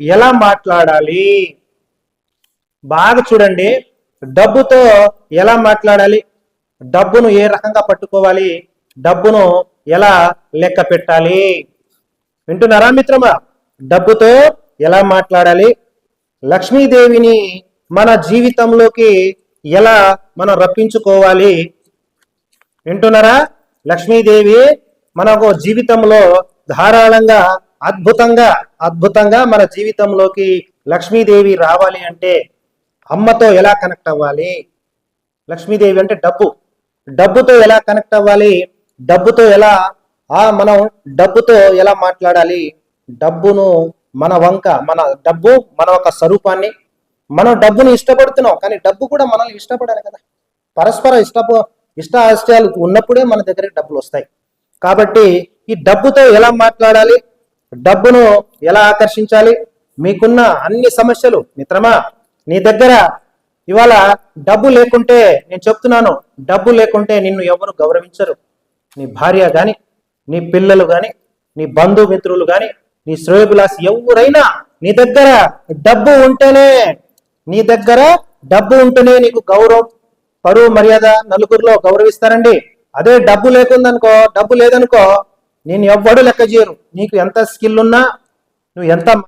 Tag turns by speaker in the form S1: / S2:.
S1: ఎలా మాట్లాడాలి? బాగా చూడండి. డబ్బుతో ఎలా మాట్లాడాలి? డబ్బును ఏ రకంగా పట్టుకోవాలి? డబ్బును ఎలా లెక్క పెట్టాలి? వింటున్నారా మిత్రమా? డబ్బుతో ఎలా మాట్లాడాలి? లక్ష్మీదేవిని మన జీవితంలోకి ఎలా మనం రప్పించుకోవాలి? వింటున్నారా? లక్ష్మీదేవి మనకు జీవితంలో ధారాళంగా అద్భుతంగా అద్భుతంగా మన జీవితంలోకి లక్ష్మీదేవి రావాలి అంటే అమ్మతో ఎలా కనెక్ట్ అవ్వాలి? లక్ష్మీదేవి అంటే డబ్బు. డబ్బుతో ఎలా కనెక్ట్ అవ్వాలి? డబ్బుతో ఎలా ఆ మనం డబ్బుతో ఎలా మాట్లాడాలి? డబ్బును మన వంక మన డబ్బు మన ఒక స్వరూపాన్ని మనం డబ్బుని ఇష్టపడుతున్నాం కానీ డబ్బు కూడా మనల్ని ఇష్టపడాలి కదా. పరస్పర ఇష్టప ఇష్ట ఆశయాలు ఉన్నప్పుడే మన దగ్గర డబ్బులు వస్తాయి. కాబట్టి ఈ డబ్బుతో ఎలా మాట్లాడాలి? డబ్బును ఎలా ఆకర్షించాలి? మీకున్న అన్ని సమస్యలు మిత్రమా నీ దగ్గర ఇవాళ డబ్బు లేకుంటే నేను చెప్తున్నాను డబ్బు లేకుంటే నిన్ను ఎవరు గౌరవించరు. నీ భార్య కానీ నీ పిల్లలు కానీ నీ బంధుమిత్రులు కానీ నీ శ్రేయబులాసి ఎవరైనా నీ దగ్గర డబ్బు ఉంటేనే నీ దగ్గర డబ్బు ఉంటేనే నీకు గౌరవం. పరువు మర్యాద నలుగురిలో గౌరవిస్తారండి. అదే డబ్బు లేకుందనుకో డబ్బు లేదనుకో నేను ఎవ్వడు లెక్క చేయరు నీకు ఎంత స్కిల్ ఉన్నా నువ్వు ఎంత